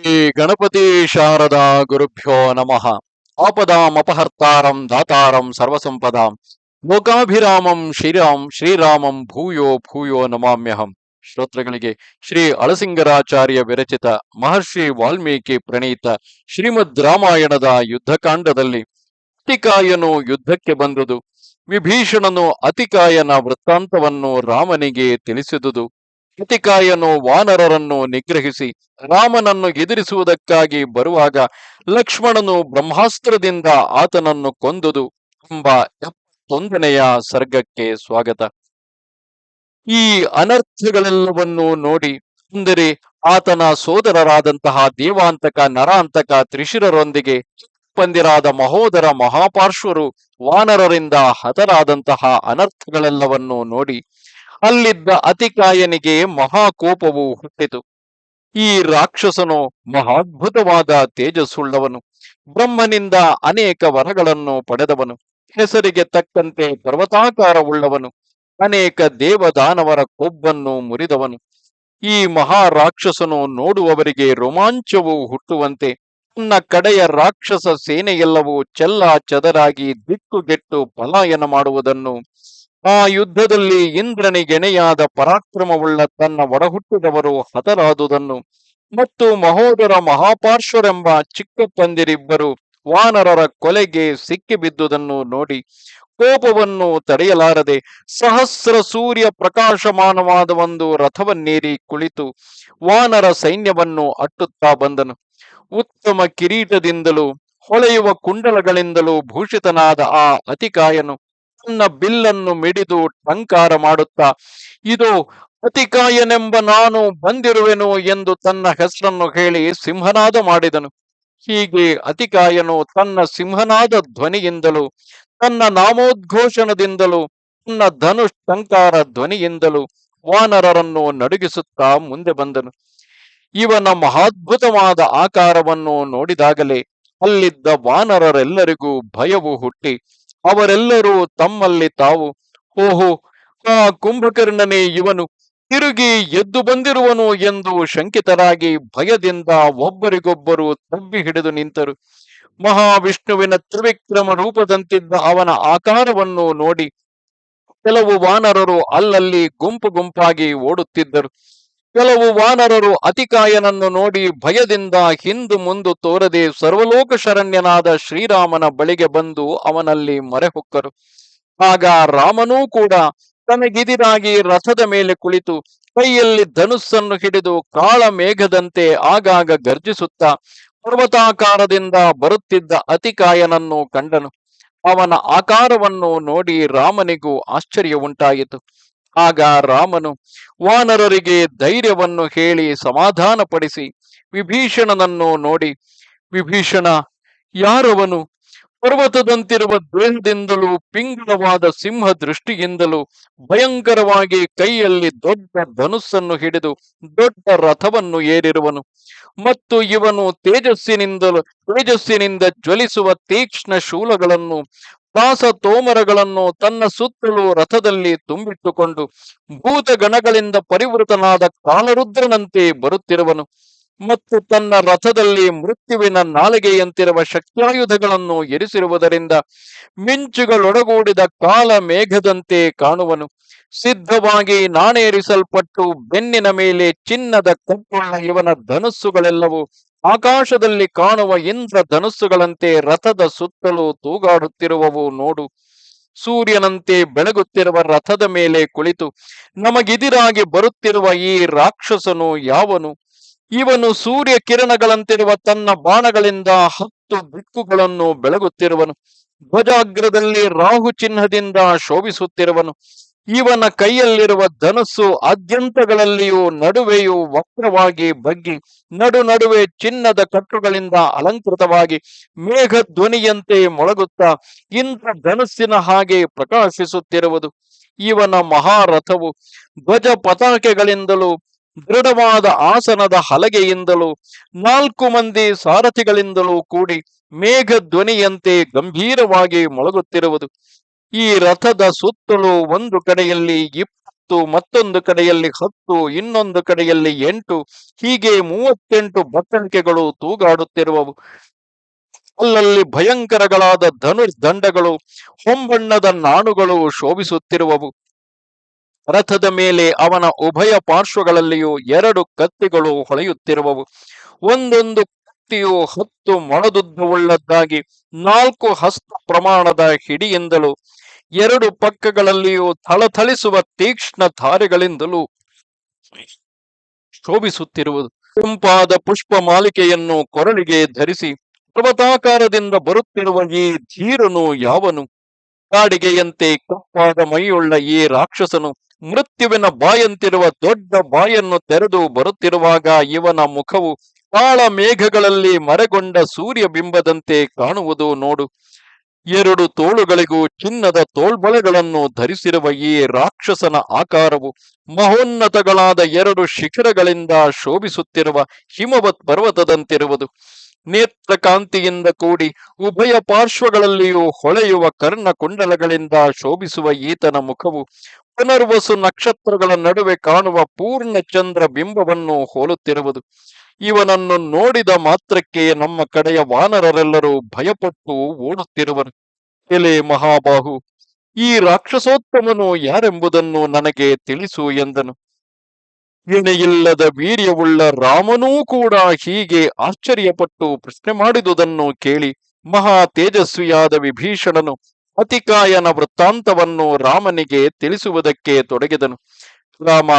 ಶ್ರೀ ಗಣಪತಿ ಶಾರದಾ ಗುರುಭ್ಯೋ ನಮಃ. ಆಪದಾಮಪಹರ್ತಾರಂ ದಾತಾರಂ ಸರ್ವಸಂಪದಾಂ. ಲೋಕಾಭಿರಾಮಂ ಶ್ರೀರಾಮ್ ಶ್ರೀರಾಮಂ ಭೂಯೋ ಭೂಯೋ ನಮಾಮ್ಯಹಂ. ಶ್ರೋತ್ರಗಳಿಗೆ ಶ್ರೀ ಅಳಸಿಂಗರಾಚಾರ್ಯ ವಿರಚಿತ ಮಹರ್ಷಿ ವಾಲ್ಮೀಕಿ ಪ್ರಣೀತ ಶ್ರೀಮದ್ ರಾಮಾಯಣದ ಯುದ್ಧಕಾಂಡದಲ್ಲಿ ಅತಿಕಾಯನು ಯುದ್ಧಕ್ಕೆ ಬಂದುದು. ವಿಭೀಷಣನು ಅತಿಕಾಯನ ವೃತ್ತಾಂತವನ್ನು ರಾಮನಿಗೆ ತಿಳಿಸಿದುದು. ಅತಿಕಾಯನು ವಾನರರನ್ನು ನಿಗ್ರಹಿಸಿ ರಾಮನನ್ನು ಎದುರಿಸುವುದಕ್ಕಾಗಿ ಬರುವಾಗ ಲಕ್ಷ್ಮಣನು ಬ್ರಹ್ಮಾಸ್ತ್ರದಿಂದ ಆತನನ್ನು ಕೊಂದುದು ಎಂಬ ಎಪ್ಪತ್ತೊಂದನೆಯ ಸರ್ಗಕ್ಕೆ ಸ್ವಾಗತ. ಈ ಅನರ್ಥಗಳೆಲ್ಲವನ್ನು ನೋಡಿ ಅಂದರೆ ಆತನ ಸೋದರರಾದಂತಹ ದೇವಾಂತಕ, ನರಾಂತಕ, ತ್ರಿಶಿರರೊಂದಿಗೆ ಪಂದಿರಾದ ಮಹೋದರ ಮಹಾಪಾರ್ಶ್ವರು ವಾನರರಿಂದ ಹತರಾದಂತಹ ಅನರ್ಥಗಳೆಲ್ಲವನ್ನೂ ನೋಡಿ ಅಲ್ಲಿದ್ದ ಅತಿಕಾಯನಿಗೆ ಮಹಾಕೋಪವು ಹುಟ್ಟಿತು. ಈ ರಾಕ್ಷಸನು ಮಹಾದ್ಭುತವಾದ ತೇಜಸ್ಸುಳ್ಳವನು. ಬ್ರಹ್ಮನಿಂದ ಅನೇಕ ವರಗಳನ್ನು ಪಡೆದವನು. ಹೆಸರಿಗೆ ತಕ್ಕಂತೆ ಪರ್ವತಾಕಾರವುಳ್ಳವನು ಅನೇಕ ದೇವದಾನವರ ಕೊಬ್ಬನ್ನು ಮುರಿದವನು. ಈ ಮಹಾರಾಕ್ಷಸನು ನೋಡುವವರಿಗೆ ರೋಮಾಂಚವು ಹುಟ್ಟುವಂತೆ. ತನ್ನ ಕಡೆಯ ರಾಕ್ಷಸ ಸೇನೆಯೆಲ್ಲವೂ ಚೆಲ್ಲ ಚದರಾಗಿ ದಿಕ್ಕುಗೆಟ್ಟು ಪಲಾಯನ ಮಾಡುವುದನ್ನು ಆ ಯುದ್ಧದಲ್ಲಿ ಇಂದ್ರನಿಗೆಣೆಯಾದ ಪರಾಕ್ರಮವುಳ್ಳ ತನ್ನ ಒಡಹುಟ್ಟಿದವರು ಹತರಾದುದನ್ನು ಮತ್ತು ಮಹೋದರ ಮಹಾಪಾರ್ಶ್ವರೆಂಬ ಚಿಕ್ಕ ಪಂದಿರಿಬ್ಬರು ವಾನರರ ಕೊಲೆಗೆ ಸಿಕ್ಕಿಬಿದ್ದುದನ್ನು ನೋಡಿ ಕೋಪವನ್ನು ತಡೆಯಲಾರದೆ ಸಹಸ್ರ ಸೂರ್ಯ ಪ್ರಕಾಶಮಾನವಾದ ಒಂದು ರಥವನ್ನೇರಿ ಕುಳಿತು ವಾನರ ಸೈನ್ಯವನ್ನು ಅಟ್ಟುತ್ತಾ ಬಂದನು. ಉತ್ತಮ ಕಿರೀಟದಿಂದಲೂ ಹೊಳೆಯುವ ಕುಂಡಲಗಳಿಂದಲೂ ಭೂಷಿತನಾದ ಆ ಅತಿಕಾಯನು ತನ್ನ ಬಿಲ್ಲನ್ನು ಮಿಡಿದು ಟಂಕಾರ ಮಾಡುತ್ತಾ, ಇದು ಅತಿಕಾಯನೆಂಬ ನಾನು ಬಂದಿರುವೆನು ಎಂದು ತನ್ನ ಹೆಸರನ್ನು ಹೇಳಿ ಸಿಂಹನಾದ ಮಾಡಿದನು. ಹೀಗೆ ಅತಿಕಾಯನು ತನ್ನ ಸಿಂಹನಾದ ಧ್ವನಿಯಿಂದಲೂ, ತನ್ನ ನಾಮೋದ್ಘೋಷಣದಿಂದಲೂ, ತನ್ನ ಧನುಷ್ ಟಂಕಾರ ಧ್ವನಿಯಿಂದಲೂ ವಾನರರನ್ನು ನಡುಗಿಸುತ್ತಾ ಮುಂದೆ ಬಂದನು. ಇವನ ಮಹಾದ್ಭುತವಾದ ಆಕಾರವನ್ನು ನೋಡಿದಾಗಲೇ ಅಲ್ಲಿದ್ದ ವಾನರರೆಲ್ಲರಿಗೂ ಭಯವು ಹುಟ್ಟಿ ಅವರೆಲ್ಲರೂ ತಮ್ಮಲ್ಲಿ ತಾವು. ಓಹೋ, ಆ ಕುಂಭಕರ್ಣನೇ ಇವನು. ತಿರುಗಿ ಎದ್ದು ಬಂದಿರುವನು ಎಂದು ಶಂಕಿತರಾಗಿ ಭಯದಿಂದ ಒಬ್ಬರಿಗೊಬ್ಬರು ತಬ್ಬಿ ಹಿಡಿದು ನಿಂತರು. ಮಹಾವಿಷ್ಣುವಿನ ತ್ರಿವಿಕ್ರಮ ರೂಪದಂತಿದ್ದ ಅವನ ಆಕಾರವನ್ನು ನೋಡಿ ಕೆಲವು ವಾನರರು ಅಲ್ಲಲ್ಲಿ ಗುಂಪು ಗುಂಪಾಗಿ ಓಡುತ್ತಿದ್ದರು. ಕೆಲವು ವಾನರರು ಅತಿಕಾಯನನ್ನು ನೋಡಿ ಭಯದಿಂದ ಹಿಂದು ಮುಂದು ತೋರದೆ ಸರ್ವಲೋಕ ಶರಣ್ಯನಾದ ಶ್ರೀರಾಮನ ಬಳಿಗೆ ಬಂದು ಅವನಲ್ಲಿ ಮೊರೆಹೊಕ್ಕರು. ಆಗ ರಾಮನೂ ಕೂಡ ತನಗಿದಿರಾಗಿ ರಥದ ಮೇಲೆ ಕುಳಿತು ಕೈಯಲ್ಲಿ ಧನುಸ್ಸನ್ನು ಹಿಡಿದು ಕಾಳ ಮೇಘದಂತೆ ಆಗಾಗ ಗರ್ಜಿಸುತ್ತಾ ಪರ್ವತಾಕಾರದಿಂದ ಬರುತ್ತಿದ್ದ ಅತಿಕಾಯನನ್ನು ಕಂಡನು. ಅವನ ಆಕಾರವನ್ನು ನೋಡಿ ರಾಮನಿಗೂ ಆಶ್ಚರ್ಯ ಉಂಟಾಯಿತು. ಆಗ ರಾಮನು ವಾನರರಿಗೆ ಧೈರ್ಯವನ್ನು ಹೇಳಿ ಸಮಾಧಾನಪಡಿಸಿ ವಿಭೀಷಣನನ್ನು ನೋಡಿ, ವಿಭೀಷಣ, ಯಾರವನು ಪರ್ವತದಂತಿರುವ ದೇಹದಿಂದಲೂ ಪಿಂಗಳವಾದ ಸಿಂಹ ದೃಷ್ಟಿಯಿಂದಲೂ ಭಯಂಕರವಾಗಿ ಕೈಯಲ್ಲಿ ದೊಡ್ಡ ಧನುಸ್ಸನ್ನು ಹಿಡಿದು ದೊಡ್ಡ ರಥವನ್ನು ಏರಿರುವನು. ಮತ್ತು ಇವನು ತೇಜಸ್ಸಿನಿಂದಲೂ ತೇಜಸ್ಸಿನಿಂದ ಜ್ವಲಿಸುವ ತೀಕ್ಷ್ಣ ಶೂಲಗಳನ್ನು ದಾಸ ತೋಮರಗಳನ್ನು ತನ್ನ ಸುತ್ತಲೂ ರಥದಲ್ಲಿ ತುಂಬಿಟ್ಟುಕೊಂಡು ಭೂತಗಣಗಳಿಂದ ಪರಿವೃತನಾದ ಕಾಲರುದ್ರನಂತೆ ಬರುತ್ತಿರುವನು ಮತ್ತು ತನ್ನ ರಥದಲ್ಲಿ ಮೃತ್ಯುವಿನ ನಾಲಿಗೆಯಂತಿರುವ ಶಕ್ತ್ಯಾಯುಧಗಳನ್ನು ಎರಿಸಿರುವುದರಿಂದ ಮಿಂಚುಗಳೊಡಗೂಡಿದ ಕಾಲ ಮೇಘದಂತೆ ಕಾಣುವನು. ಸಿದ್ಧವಾಗಿ ನಾಣೇರಿಸಲ್ಪಟ್ಟು ಬೆನ್ನಿನ ಮೇಲೆ ಚಿನ್ನದ ಕಪ್ಪುಳ್ಳ ಇವನ ಧನುಸ್ಸುಗಳೆಲ್ಲವೂ ಆಕಾಶದಲ್ಲಿ ಕಾಣುವ ಇಂದ್ರ ಧನುಸ್ಸುಗಳಂತೆ ರಥದ ಸುತ್ತಲೂ ತೂಗಾಡುತ್ತಿರುವವು ನೋಡು. ಸೂರ್ಯನಂತೆ ಬೆಳಗುತ್ತಿರುವ ರಥದ ಮೇಲೆ ಕುಳಿತು ನಮಗಿದಿರಾಗಿ ಬರುತ್ತಿರುವ ಈ ರಾಕ್ಷಸನು ಯಾವನು? ಇವನು ಸೂರ್ಯ ಕಿರಣಗಳಂತಿರುವ ತನ್ನ ಬಾಣಗಳಿಂದ ಹತ್ತು ದಿಕ್ಕುಗಳನ್ನು ಬೆಳಗುತ್ತಿರುವನು. ಧ್ವಜಾಗ್ರದಲ್ಲಿ ರಾಹು ಚಿಹ್ನದಿಂದ ಶೋಭಿಸುತ್ತಿರುವನು. ಇವನ ಕೈಯಲ್ಲಿರುವ ಧನಸ್ಸು ಆದ್ಯಂತಗಳಲ್ಲಿಯೂ ನಡುವೆಯೂ ವಕ್ರವಾಗಿ ಬಗ್ಗಿ, ನಡು ನಡುವೆ ಚಿನ್ನದ ಕಟ್ಟುಗಳಿಂದ ಅಲಂಕೃತವಾಗಿ ಮೇಘ ಧ್ವನಿಯಂತೆ ಮೊಳಗುತ್ತಾ ಇಂದ್ರ ಧನಸ್ಸಿನ ಹಾಗೆ ಪ್ರಕಾಶಿಸುತ್ತಿರುವುದು. ಇವನ ಮಹಾರಥವು ಧ್ವಜ ಪತಾಕೆಗಳಿಂದಲೂ, ದೃಢವಾದ ಆಸನದ ಹಲಗೆಯಿಂದಲೂ, ನಾಲ್ಕು ಮಂದಿ ಸಾರಥಿಗಳಿಂದಲೂ ಕೂಡಿ ಮೇಘ ಧ್ವನಿಯಂತೆ ಗಂಭೀರವಾಗಿ ಮೊಳಗುತ್ತಿರುವುದು. ಈ ರಥದ ಸುತ್ತಲೂ ಒಂದು ಕಡೆಯಲ್ಲಿ ಇಪ್ಪತ್ತು, ಮತ್ತೊಂದು ಕಡೆಯಲ್ಲಿ ಹತ್ತು, ಇನ್ನೊಂದು ಕಡೆಯಲ್ಲಿ ಎಂಟು, ಹೀಗೆ ಮೂವತ್ತೆಂಟು ಬಟ್ಟಣಿಕೆಗಳು ತೂಗಾಡುತ್ತಿರುವವು. ಅಲ್ಲಲ್ಲಿ ಭಯಂಕರಗಳಾದ ಧನುರ್ದಂಡಗಳು, ಹೊಂಬಣ್ಣದ ನಾಣುಗಳು ಶೋಭಿಸುತ್ತಿರುವವು. ರಥದ ಮೇಲೆ ಅವನ ಉಭಯ ಪಾರ್ಶ್ವಗಳಲ್ಲಿಯೂ ಎರಡು ಕತ್ತಿಗಳು ಹೊಳೆಯುತ್ತಿರುವವು. ಒಂದೊಂದು ಕತ್ತಿಯು ಹತ್ತು ಮೊಳದುದ್ದವುಳ್ಳದ್ದಾಗಿ ನಾಲ್ಕು ಹಸ್ತ ಪ್ರಮಾಣದ ಹಿಡಿಯಿಂದಲೂ ಎರಡು ಪಕ್ಕಗಳಲ್ಲಿಯೂ ಥಳಥಳಿಸುವ ತೀಕ್ಷ್ಣ ಧಾರೆಗಳಿಂದಲೂ ಶೋಭಿಸುತ್ತಿರುವುದು. ಕೆಂಪಾದ ಪುಷ್ಪ ಮಾಲಿಕೆಯನ್ನು ಕೊರಳಿಗೆ ಧರಿಸಿ ಪರ್ವತಾಕಾರದಿಂದ ಬರುತ್ತಿರುವ ಈ ಧೀರನು ಯಾವನು? ಕಾಡಿಗೆಯಂತೆ ಕಪ್ಪಾದ ಮೈಯುಳ್ಳ ಈ ರಾಕ್ಷಸನು ಮೃತ್ಯುವಿನ ಬಾಯಂತಿರುವ ದೊಡ್ಡ ಬಾಯನ್ನು ತೆರೆದು ಬರುತ್ತಿರುವಾಗ ಇವನ ಮುಖವು ಕಾಳ ಮೇಘಗಳಲ್ಲಿ ಮರೆಗೊಂಡ ಸೂರ್ಯ ಬಿಂಬದಂತೆ ಕಾಣುವುದು ನೋಡು. ಎರಡು ತೋಳುಗಳಿಗೂ ಚಿನ್ನದ ತೋಳ್ಬಳೆಗಳನ್ನು ಧರಿಸಿರುವ ಈ ರಾಕ್ಷಸನ ಆಕಾರವು ಮಹೋನ್ನತಗಳಾದ ಎರಡು ಶಿಖರಗಳಿಂದ ಶೋಭಿಸುತ್ತಿರುವ ಹಿಮವತ್ ಪರ್ವತದಂತಿರುವುದು. ನೇತ್ರಕಾಂತಿಯಿಂದ ಕೂಡಿ ಉಭಯ ಪಾರ್ಶ್ವಗಳಲ್ಲಿಯೂ ಹೊಳೆಯುವ ಕರ್ಣಕುಂಡಲಗಳಿಂದ ಶೋಭಿಸುವ ಈತನ ಮುಖವು ಪುನರ್ವಸು ನಕ್ಷತ್ರಗಳ ನಡುವೆ ಕಾಣುವ ಪೂರ್ಣ ಚಂದ್ರ ಬಿಂಬವನ್ನು ಹೋಲುತ್ತಿರುವುದು. ಇವನನ್ನು ನೋಡಿದ ಮಾತ್ರಕ್ಕೆ ನಮ್ಮ ಕಡೆಯ ವಾನರರೆಲ್ಲರೂ ಭಯಪಟ್ಟು ಓಡುತ್ತಿರುವರು. ಎಲೆ ಮಹಾಬಾಹು, ಈ ರಾಕ್ಷಸೋತ್ತಮನು ಯಾರೆಂಬುದನ್ನು ನನಗೆ ತಿಳಿಸು ಎಂದನು. ಎಣೆಯಿಲ್ಲದ ವೀರ್ಯವುಳ್ಳ ರಾಮನೂ ಕೂಡ ಹೀಗೆ ಆಶ್ಚರ್ಯಪಟ್ಟು ಪ್ರಶ್ನೆ ಮಾಡಿದುದನ್ನು ಕೇಳಿ ಮಹಾ ತೇಜಸ್ವಿಯಾದ ವಿಭೀಷಣನು ಅತಿಕಾಯನ ವೃತ್ತಾಂತವನ್ನು ರಾಮನಿಗೆ ತಿಳಿಸುವುದಕ್ಕೆ ತೊಡಗಿದನು. ರಾಮ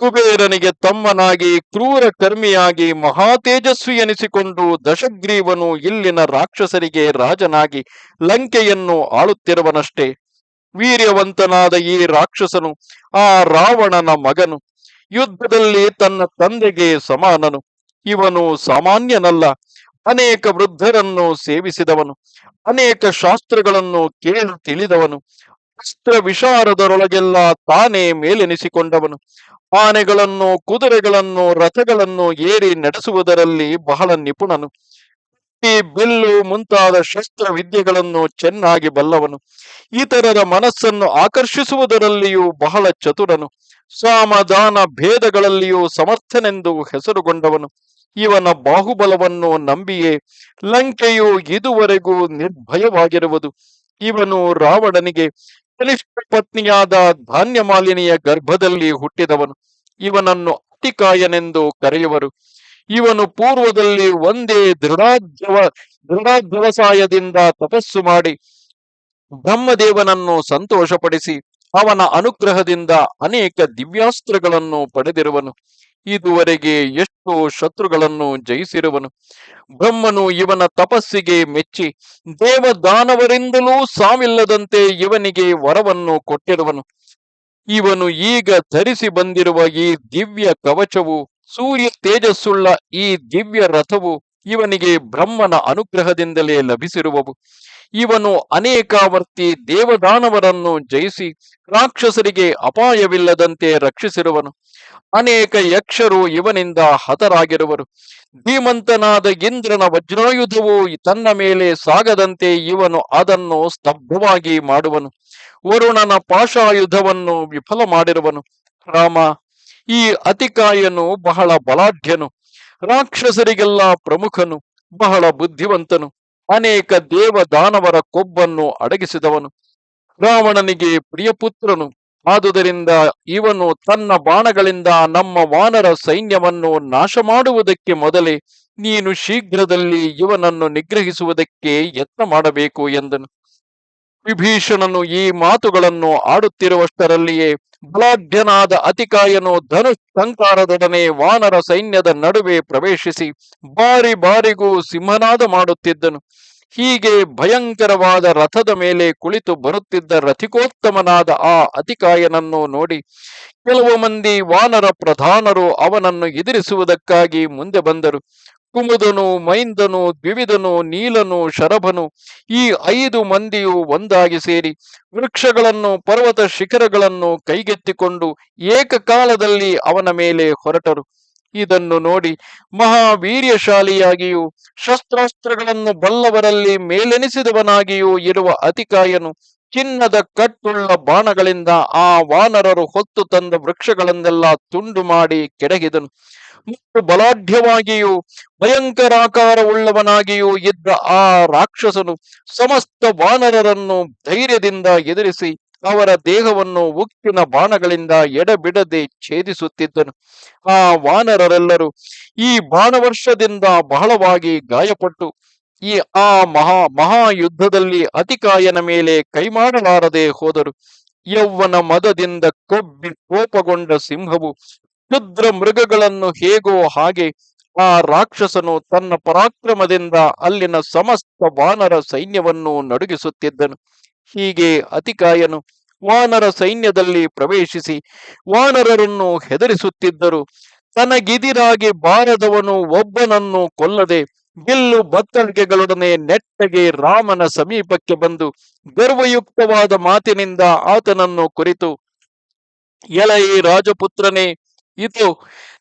ಕುಬೇರನಿಗೆ ತಮ್ಮನಾಗಿ ಕ್ರೂರ ಕರ್ಮಿಯಾಗಿ ಮಹಾ ತೇಜಸ್ವಿ ಎನಿಸಿಕೊಂಡು ದಶಗ್ರೀವನು ಇಲ್ಲಿನ ರಾಕ್ಷಸರಿಗೆ ರಾಜನಾಗಿ ಲಂಕೆಯನ್ನು ಆಳುತ್ತಿರುವನಷ್ಟೇ. ವೀರ್ಯವಂತನಾದ ಈ ರಾಕ್ಷಸನು, ಆ ರಾವಣನ ಮಗನು, ಯುದ್ಧದಲ್ಲಿ ತನ್ನ ತಂದೆಗೆ ಸಮಾನನು. ಇವನು ಸಾಮಾನ್ಯನಲ್ಲ, ಅನೇಕ ವೃದ್ಧರನ್ನು ಸೇವಿಸಿದವನು, ಅನೇಕ ಶಾಸ್ತ್ರಗಳನ್ನು ಕೇಳಿ ತಿಳಿದವನು ಅಸ್ತ್ರ ವಿಶಾರದರೊಳಗೆಲ್ಲ ತಾನೇ ಮೇಲೆನಿಸಿಕೊಂಡವನು. ಆನೆಗಳನ್ನು, ಕುದುರೆಗಳನ್ನು, ರಥಗಳನ್ನು ಏರಿ ನಡೆಸುವುದರಲ್ಲಿ ಬಹಳ ನಿಪುಣನು. ಈ ಬಿಲ್ಲು ಮುಂತಾದ ಶಸ್ತ್ರ ವಿದ್ಯೆಗಳನ್ನು ಚೆನ್ನಾಗಿ ಬಲ್ಲವನು. ಇತರರ ಮನಸ್ಸನ್ನು ಆಕರ್ಷಿಸುವುದರಲ್ಲಿಯೂ ಬಹಳ ಚತುರನು. ಸಾಮದಾನ ಭೇದಗಳಲ್ಲಿಯೂ ಸಮರ್ಥನೆಂದು ಹೆಸರುಗೊಂಡವನು. ಇವನ ಬಾಹುಬಲವನ್ನು ನಂಬಿಯೇ ಲಂಕೆಯು ಇದುವರೆಗೂ ನಿರ್ಭಯವಾಗಿರುವುದು. ಇವನು ರಾವಣನಿಗೆ ಕನಿಷ್ಠ ಪತ್ನಿಯಾದ ಧಾನ್ಯಮಾಲಿನಿಯ ಗರ್ಭದಲ್ಲಿ ಹುಟ್ಟಿದವನು. ಇವನನ್ನು ಅತಿಕಾಯನೆಂದು ಕರೆಯುವರು. ಇವನು ಪೂರ್ವದಲ್ಲಿ ಒಂದೇ ದೃಢಾಧ್ಯವ ದೃಢಾಧ್ಯವಸಾಯದಿಂದ ತಪಸ್ಸು ಮಾಡಿ ಬ್ರಹ್ಮದೇವನನ್ನು ಸಂತೋಷಪಡಿಸಿ ಅವನ ಅನುಗ್ರಹದಿಂದ ಅನೇಕ ದಿವ್ಯಾಸ್ತ್ರಗಳನ್ನು ಪಡೆದಿರುವನು. ಇದುವರೆಗೆ ಎಷ್ಟೋ ಶತ್ರುಗಳನ್ನು ಜಯಿಸಿರುವನು. ಬ್ರಹ್ಮನು ಇವನ ತಪಸ್ಸಿಗೆ ಮೆಚ್ಚಿ ದೇವದಾನವರಿಂದಲೂ ಸಾವಿಲ್ಲದಂತೆ ಇವನಿಗೆ ವರವನ್ನು ಕೊಟ್ಟಿರುವನು. ಇವನು ಈಗ ಧರಿಸಿ ಬಂದಿರುವ ಈ ದಿವ್ಯ ಕವಚವು, ಸೂರ್ಯ ತೇಜಸ್ಸುಳ್ಳ ಈ ದಿವ್ಯ ರಥವು ಇವನಿಗೆ ಬ್ರಹ್ಮನ ಅನುಗ್ರಹದಿಂದಲೇ ಲಭಿಸಿರುವವು. ಇವನು ಅನೇಕಾವರ್ತಿ ದೇವದಾನವರನ್ನು ಜಯಿಸಿ ರಾಕ್ಷಸರಿಗೆ ಅಪಾಯವಿಲ್ಲದಂತೆ ರಕ್ಷಿಸಿರುವನು. ಅನೇಕ ಯಕ್ಷರು ಇವನಿಂದ ಹತರಾಗಿರುವರು. ಧೀಮಂತನಾದ ಇಂದ್ರನ ವಜ್ರಾಯುಧವು ತನ್ನ ಮೇಲೆ ಸಾಗದಂತೆ ಇವನು ಅದನ್ನು ಸ್ತಬ್ಧವಾಗಿ ಮಾಡುವನು. ವರುಣನ ಪಾಶಾಯುಧವನ್ನು ವಿಫಲ ಮಾಡಿರುವನು ರಾಮ, ಈ ಅತಿಕಾಯನು ಬಹಳ ಬಲಾಢ್ಯನು. ರಾಕ್ಷಸರಿಗೆಲ್ಲ ಪ್ರಮುಖನು, ಬಹಳ ಬುದ್ಧಿವಂತನು, ಅನೇಕ ದೇವ ದಾನವರ ಕೊಬ್ಬನ್ನು ಅಡಗಿಸಿದವನು. ರಾವಣನಿಗೆ ಪ್ರಿಯಪುತ್ರನು, ಆದುದರಿಂದ ಇವನು ತನ್ನ ಬಾಣಗಳಿಂದ ನಮ್ಮ ವಾನರ ಸೈನ್ಯವನ್ನು ನಾಶ ಮಾಡುವುದಕ್ಕೆ ಮೊದಲೇ ನೀನು ಶೀಘ್ರದಲ್ಲಿ ಇವನನ್ನು ನಿಗ್ರಹಿಸುವುದಕ್ಕೆ ಯತ್ನ ಮಾಡಬೇಕು ಎಂದನು. ವಿಭೀಷಣನು ಈ ಮಾತುಗಳನ್ನು ಆಡುತ್ತಿರುವಷ್ಟರಲ್ಲಿಯೇ ಬಲಾಢ್ಯನಾದ ಅತಿಕಾಯನು ಧನುಷ್ ಸಂಕಾರದೊಡನೆ ವಾನರ ಸೈನ್ಯದ ನಡುವೆ ಪ್ರವೇಶಿಸಿ ಬಾರಿ ಬಾರಿಗೂ ಸಿಂಹನಾದ ಮಾಡುತ್ತಿದ್ದನು. ಹೀಗೆ ಭಯಂಕರವಾದ ರಥದ ಮೇಲೆ ಕುಳಿತು ಬರುತ್ತಿದ್ದ ರಥಿಕೋತ್ತಮನಾದ ಆ ಅತಿಕಾಯನನ್ನು ನೋಡಿ ಕೆಲವು ಮಂದಿ ವಾನರ ಪ್ರಧಾನರು ಅವನನ್ನು ಎದುರಿಸುವುದಕ್ಕಾಗಿ ಮುಂದೆ ಬಂದರು. ಕುಮುದನು, ಮೈಂದನು ದ್ವಿವಿಧನು ನೀಲನು, ಶರಭನು ಈ ಐದು ಮಂದಿಯು ಒಂದಾಗಿ ಸೇರಿ ವೃಕ್ಷಗಳನ್ನು, ಪರ್ವತ ಶಿಖರಗಳನ್ನು ಕೈಗೆತ್ತಿಕೊಂಡು ಏಕಕಾಲದಲ್ಲಿ ಅವನ ಮೇಲೆ ಹೊರಟರು. ಇದನ್ನು ನೋಡಿ ಮಹಾವೀರ್ಯಶಾಲಿಯಾಗಿಯೂ, ಶಸ್ತ್ರಾಸ್ತ್ರಗಳನ್ನು ಬಲ್ಲವರಲ್ಲಿ ಮೇಲೆನಿಸಿದವನಾಗಿಯೂ ಇರುವ ಅತಿಕಾಯನು ಚಿನ್ನದ ಕಟ್ಟುಳ್ಳ ಬಾಣಗಳಿಂದ ಆ ವಾನರರು ಹೊತ್ತು ತಂದ ವೃಕ್ಷಗಳನ್ನೆಲ್ಲ ತುಂಡು ಮಾಡಿ ಕೆಡಗಿದನು. ಮತ್ತು ಬಲಾಢ್ಯವಾಗಿಯೂ ಭಯಂಕರಾಕಾರವುಳ್ಳವನಾಗಿಯೂ ಇದ್ದ ಆ ರಾಕ್ಷಸನು ಸಮಸ್ತ ವಾನರರನ್ನು ಧೈರ್ಯದಿಂದ ಎದುರಿಸಿ ಅವರ ದೇಹವನ್ನು ಉಕ್ಕಿನ ಬಾಣಗಳಿಂದ ಎಡಬಿಡದೆ ಛೇದಿಸುತ್ತಿದ್ದನು. ಆ ವಾನರರೆಲ್ಲರೂ ಈ ಬಾಣವರ್ಷದಿಂದ ಬಹಳವಾಗಿ ಗಾಯಪಟ್ಟು ಈ ಆ ಮಹಾ ಮಹಾಯುದ್ಧದಲ್ಲಿ ಅತಿಕಾಯನ ಮೇಲೆ ಕೈಮಾಡಲಾರದೆ ಹೋದರು. ಯೌವನ ಮದದಿಂದ ಕೊಬ್ಬಿ ಕೋಪಗೊಂಡ ಸಿಂಹವು ಕ್ಷುದ್ರ ಮೃಗಗಳನ್ನು ಹೇಗೋ ಹಾಗೆ ಆ ರಾಕ್ಷಸನು ತನ್ನ ಪರಾಕ್ರಮದಿಂದ ಅಲ್ಲಿನ ಸಮಸ್ತ ವಾನರ ಸೈನ್ಯವನ್ನು ನಡುಗಿಸುತ್ತಿದ್ದನು. ಹೀಗೆ ಅತಿಕಾಯನು ವಾನರ ಸೈನ್ಯದಲ್ಲಿ ಪ್ರವೇಶಿಸಿ ವಾನರರನ್ನು ಹೆದರಿಸುತ್ತಿದ್ದರು. ತನಗಿದಿರಾಗಿ ಬಾರದವನು ಒಬ್ಬನನ್ನು ಕೊಲ್ಲದೆ ಬಿಲ್ಲು ಬತ್ತಳಿಗೆಗಳೊಡನೆ ನೆಟ್ಟಗೆ ರಾಮನ ಸಮೀಪಕ್ಕೆ ಬಂದು ಗರ್ವಯುಕ್ತವಾದ ಮಾತಿನಿಂದ ಆತನನ್ನು ಕುರಿತು, ಎಲೈ ರಾಜಪುತ್ರನೇ, ಇದು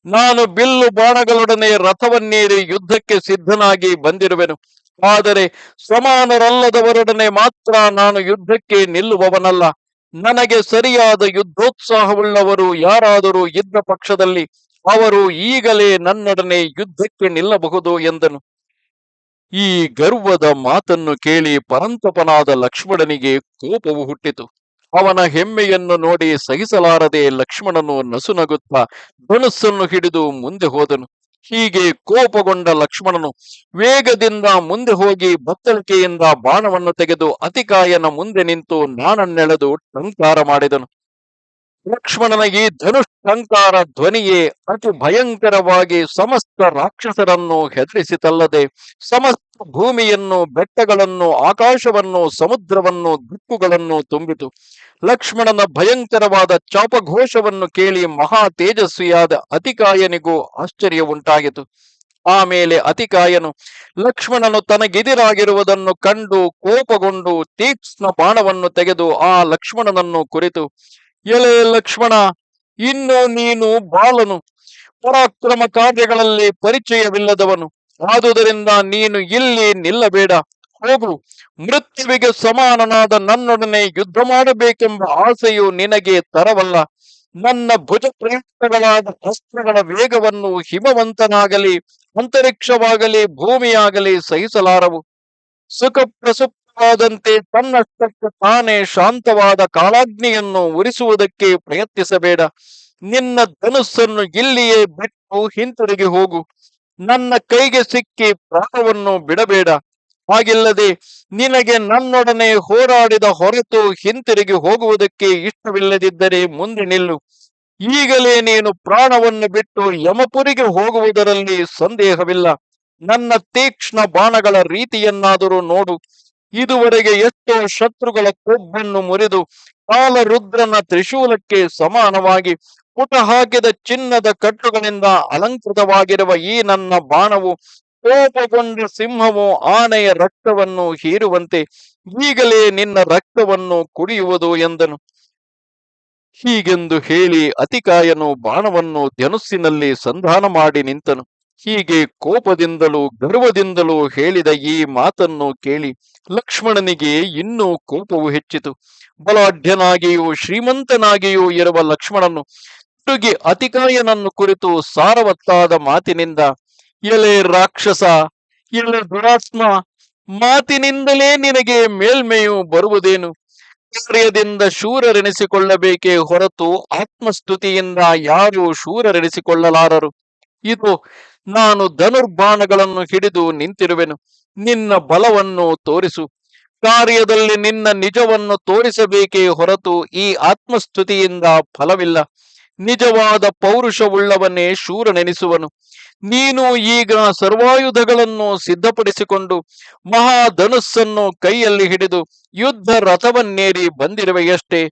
ನಾನು ಬಿಲ್ಲು ಬಾಣಗಳೊಡನೆ ರಥವನ್ನೇರಿ ಯುದ್ಧಕ್ಕೆ ಸಿದ್ಧನಾಗಿ ಬಂದಿರುವೆನು. ಆದರೆ ಸಮಾನರಲ್ಲದವರೊಡನೆ ಮಾತ್ರ ನಾನು ಯುದ್ಧಕ್ಕೆ ನಿಲ್ಲುವವನಲ್ಲ. ನನಗೆ ಸರಿಯಾದ ಯುದ್ಧೋತ್ಸಾಹವುಳ್ಳವರು ಯಾರಾದರೂ ಇದ್ದ ಪಕ್ಷದಲ್ಲಿ ಅವರು ಈಗಲೇ ನನ್ನೊಡನೆ ಯುದ್ಧಕ್ಕೆ ನಿಲ್ಲಬಹುದು ಎಂದನು. ಈ ಗರ್ವದ ಮಾತನ್ನು ಕೇಳಿ ಪರಂತಪನಾದ ಲಕ್ಷ್ಮಣನಿಗೆ ಕೋಪವು ಹುಟ್ಟಿತು. ಅವನ ಹೆಮ್ಮೆಯನ್ನು ನೋಡಿ ಸಹಿಸಲಾರದೆ ಲಕ್ಷ್ಮಣನು ನಸುನಗುತ್ತಾ ಧನುಸ್ಸನ್ನು ಹಿಡಿದು ಮುಂದೆ ಹೋದನು. ಹೀಗೆ ಕೋಪಗೊಂಡ ಲಕ್ಷ್ಮಣನು ವೇಗದಿಂದ ಮುಂದೆ ಹೋಗಿ ಬತ್ತಳಿಕೆಯಿಂದ ಬಾಣವನ್ನು ತೆಗೆದು ಅತಿಕಾಯನ ಮುಂದೆ ನಿಂತು ನಾನನ್ನೆಳೆದು ಟಂಕಾರ ಮಾಡಿದನು. ಲಕ್ಷ್ಮಣನ ಈ ಧನುಷ್ಠಂಕಾರ ಧ್ವನಿಯೇ ಅತಿ ಭಯಂಕರವಾಗಿ ಸಮಸ್ತ ರಾಕ್ಷಸರನ್ನು ಹೆದರಿಸಿತಲ್ಲದೆ, ಸಮಸ್ತ ಭೂಮಿಯನ್ನು, ಬೆಟ್ಟಗಳನ್ನು, ಆಕಾಶವನ್ನು, ಸಮುದ್ರವನ್ನು, ದಿಕ್ಕುಗಳನ್ನು ತುಂಬಿತು. ಲಕ್ಷ್ಮಣನ ಭಯಂಕರವಾದ ಚಾಪಘೋಷವನ್ನು ಕೇಳಿ ಮಹಾ ತೇಜಸ್ವಿಯಾದ ಅತಿಕಾಯನಿಗೂ ಆಶ್ಚರ್ಯ ಉಂಟಾಗಿತು. ಆಮೇಲೆ ಅತಿಕಾಯನು, ಲಕ್ಷ್ಮಣನು ತನಗೆದಿರಾಗಿರುವುದನ್ನು ಕಂಡು ಕೋಪಗೊಂಡು ತೀಕ್ಷ್ಣ ಬಾಣವನ್ನು ತೆಗೆದು ಆ ಲಕ್ಷ್ಮಣನನ್ನು ಕುರಿತು ಎಲೆ ಲಕ್ಷ್ಮಣ, ಇನ್ನು ನೀನು ಬಾಲನು. ಪರಾಕ್ರಮ ಕಾರ್ಯಗಳಲ್ಲಿ ಪರಿಚಯವಿಲ್ಲದವನು. ಆದುದರಿಂದ ನೀನು ಇಲ್ಲಿ ನಿಲ್ಲಬೇಡ. ಹೋಗು. ಮೃತ್ಯುವಿಗೆ ಸಮಾನನಾದ ನನ್ನೊಡನೆ ಯುದ್ಧ ಮಾಡಬೇಕೆಂಬ ಆಸೆಯು ನಿನಗೆ ತರವಲ್ಲ. ನನ್ನ ಭುಜ ಪ್ರಯುಕ್ತಗಳಾದ ಅಸ್ತ್ರಗಳ ವೇಗವನ್ನು ಹಿಮವಂತನಾಗಲಿ, ಅಂತರಿಕ್ಷವಾಗಲಿ, ಭೂಮಿಯಾಗಲಿ ಸಹಿಸಲಾರವು. ಸುಖ ಪ್ರಸುಪ್ತವಾದಂತೆ ತನ್ನಷ್ಟಕ್ಕೆ ತಾನೇ ಶಾಂತವಾದ ಕಾಲಾಗ್ನಿಯನ್ನು ಉರಿಸುವುದಕ್ಕೆ ಪ್ರಯತ್ನಿಸಬೇಡ. ನಿನ್ನ ಧನುಸ್ಸನ್ನು ಇಲ್ಲಿಯೇ ಬಿಟ್ಟು ಹಿಂತಿರುಗಿ ಹೋಗು. ನನ್ನ ಕೈಗೆ ಸಿಕ್ಕಿ ಪ್ರಾಣವನ್ನು ಬಿಡಬೇಡ. ಹಾಗಿಲ್ಲದೆ ನಿನಗೆ ನನ್ನೊಡನೆ ಹೋರಾಡಿದ ಹೊರತು ಹಿಂತಿರುಗಿ ಹೋಗುವುದಕ್ಕೆ ಇಷ್ಟವಿಲ್ಲದಿದ್ದರೆ ಮುಂದೆ ನಿಲ್ಲು. ಈಗಲೇ ನೀನು ಪ್ರಾಣವನ್ನು ಬಿಟ್ಟು ಯಮಪುರಿಗೆ ಹೋಗುವುದರಲ್ಲಿ ಸಂದೇಹವಿಲ್ಲ. ನನ್ನ ತೀಕ್ಷ್ಣ ಬಾಣಗಳ ರೀತಿಯನ್ನಾದರೂ ನೋಡು. ಇದುವರೆಗೆ ಎಷ್ಟೋ ಶತ್ರುಗಳ ಕೊಬ್ಬನ್ನು ಮುರಿದು ಕಾಲರುದ್ರನ ತ್ರಿಶೂಲಕ್ಕೆ ಸಮಾನವಾಗಿ ಪುಟ ಹಾಕಿದ ಚಿನ್ನದ ಕಟ್ಟುಗಳಿಂದ ಅಲಂಕೃತವಾಗಿರುವ ಈ ನನ್ನ ಬಾಣವು ಕೋಪಗೊಂಡ ಸಿಂಹವು ಆನೆಯ ರಕ್ತವನ್ನು ಹೀರುವಂತೆ ಈಗಲೇ ನಿನ್ನ ರಕ್ತವನ್ನು ಕುಡಿಯುವುದು ಎಂದನು. ಹೀಗೆಂದು ಹೇಳಿ ಅತಿಕಾಯನು ಬಾಣವನ್ನು ಧನುಸ್ಸಿನಲ್ಲಿ ಸಂಧಾನ ಮಾಡಿ ನಿಂತನು. ಹೀಗೆ ಕೋಪದಿಂದಲೂ ಗರ್ವದಿಂದಲೂ ಹೇಳಿದ ಈ ಮಾತನ್ನು ಕೇಳಿ ಲಕ್ಷ್ಮಣನಿಗೆ ಇನ್ನೂ ಕೋಪವು ಹೆಚ್ಚಿತು. ಬಲಾಢ್ಯನಾಗಿಯೂ ಶ್ರೀಮಂತನಾಗಿಯೂ ಇರುವ ಲಕ್ಷ್ಮಣನು ತಿರುಗಿ ಅತಿಕಾಯನನ್ನು ಕುರಿತು ಸಾರವತ್ತಾದ ಮಾತಿನಿಂದ, ಎಲೆ ರಾಕ್ಷಸ, ಎಲೆ ದುರಾತ್ಮ, ಮಾತಿನಿಂದಲೇ ನಿನಗೆ ಮೇಲ್ಮೆಯು ಬರುವುದೇನು? ಕಾರ್ಯದಿಂದ ಶೂರರೆನಿಸಿಕೊಳ್ಳಬೇಕೇ ಹೊರತು ಆತ್ಮಸ್ತುತಿಯಿಂದ ಯಾರು ಶೂರರೆನಿಸಿಕೊಳ್ಳಲಾರರು. ಇದು ನಾನು ಧನುರ್ಬಾಣಗಳನ್ನು ಹಿಡಿದು ನಿಂತಿರುವೆನು. ನಿನ್ನ ಬಲವನ್ನು ತೋರಿಸು. ಕಾರ್ಯದಲ್ಲಿ ನಿನ್ನ ನಿಜವನ್ನು ತೋರಿಸಬೇಕೇ ಹೊರತು ಈ ಆತ್ಮಸ್ತುತಿಯಿಂದ ಫಲವಿಲ್ಲ. ನಿಜವಾದ ಪೌರುಷವುಳ್ಳವನೇ ಶೂರನೆನಿಸುವನು. ನೀನು ಈಗ ಸರ್ವಾಯುಧಗಳನ್ನು ಸಿದ್ಧಪಡಿಸಿಕೊಂಡು ಮಹಾಧನುಸ್ಸನ್ನು ಕೈಯಲ್ಲಿ ಹಿಡಿದು ಯುದ್ಧ ರಥವನ್ನೇರಿ ಬಂದಿರುವೆಯಷ್ಟೇ.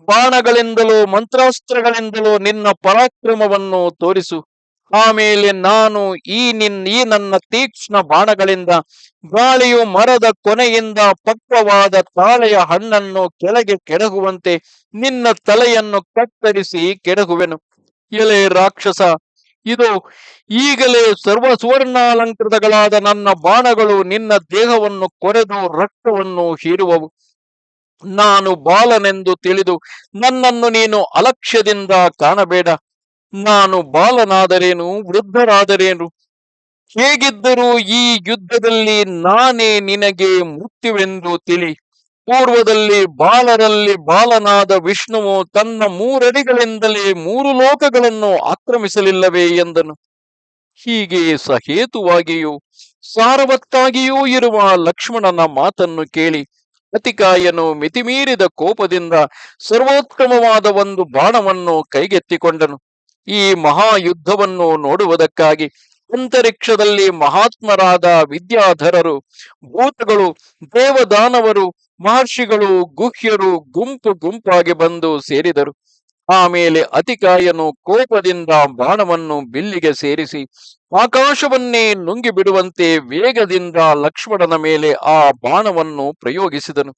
ಬಾಣಗಳಿಂದಲೂ ಮಂತ್ರಾಸ್ತ್ರಗಳಿಂದಲೂ ನಿನ್ನ ಪರಾಕ್ರಮವನ್ನು ತೋರಿಸು. ಆಮೇಲೆ ನಾನು ಈ ನಿನ್, ಈ ನನ್ನ ತೀಕ್ಷ್ಣ ಬಾಣಗಳಿಂದ, ಗಾಳಿಯು ಮರದ ಕೊನೆಯಿಂದ ಪಕ್ವವಾದ ತಾಳೆಯ ಹಣ್ಣನ್ನು ಕೆಳಗೆ ಕೆಡಗುವಂತೆ ನಿನ್ನ ತಲೆಯನ್ನು ಕತ್ತರಿಸಿ ಕೆಡಗುವೆನು ಎಲೆ ರಾಕ್ಷಸ, ಇದು ಈಗಲೇ ಸರ್ವ ಸುವರ್ಣಾಲಂಕೃತಗಳಾದ ನನ್ನ ಬಾಣಗಳು ನಿನ್ನ ದೇಹವನ್ನು ಕೊರೆದು ರಕ್ತವನ್ನು ಹೀರುವವು. ನಾನು ಬಾಲನೆಂದು ತಿಳಿದು ನನ್ನನ್ನು ನೀನು ಅಲಕ್ಷ್ಯದಿಂದ ಕಾಣಬೇಡ. ನಾನು ಬಾಲನಾದರೇನು, ವೃದ್ಧರಾದರೇನು? ಹೇಗಿದ್ದರೂ ಈ ಯುದ್ಧದಲ್ಲಿ ನಾನೇ ನಿನಗೆ ಮೃತ್ಯುವೆಂದು ತಿಳಿ. ಪೂರ್ವದಲ್ಲಿ ಬಾಲರಲ್ಲಿ ಬಾಲನಾದ ವಿಷ್ಣುವು ತನ್ನ ಮೂರಡಿಗಳಿಂದಲೇ ಮೂರು ಲೋಕಗಳನ್ನು ಆಕ್ರಮಿಸಲಿಲ್ಲವೇ ಎಂದನು. ಹೀಗೆ ಸಹೇತುವಾಗಿಯೂ, ಸಾರವತ್ತಾಗಿಯೂ ಇರುವ ಲಕ್ಷ್ಮಣನ ಮಾತನ್ನು ಕೇಳಿ, ಅತಿಕಾಯನು ಮಿತಿಮೀರಿದ ಕೋಪದಿಂದ ಸರ್ವೋತ್ತಮವಾದ ಒಂದು ಬಾಣವನ್ನು ಕೈಗೆತ್ತಿಕೊಂಡನು. ಈ ಮಹಾಯುದ್ಧವನ್ನು ನೋಡುವುದಕ್ಕಾಗಿ ಅಂತರಿಕ್ಷದಲ್ಲಿ ಮಹಾತ್ಮರಾದ ವಿದ್ಯಾಧರರು, ಭೂತಗಳು, ದೇವದಾನವರು, ಮಹರ್ಷಿಗಳು, ಗುಹ್ಯರು ಗುಂಪು ಗುಂಪಾಗಿ ಬಂದು ಸೇರಿದರು. ಆಮೇಲೆ ಅತಿಕಾಯನು ಕೋಪದಿಂದ ಬಾಣವನ್ನು ಬಿಲ್ಲಿಗೆ ಸೇರಿಸಿ ಆಕಾಶವನ್ನೇ ನುಂಗಿ ಬಿಡುವಂತೆ ವೇಗದಿಂದ ಲಕ್ಷ್ಮಣನ ಮೇಲೆ ಆ ಬಾಣವನ್ನು ಪ್ರಯೋಗಿಸಿದನು.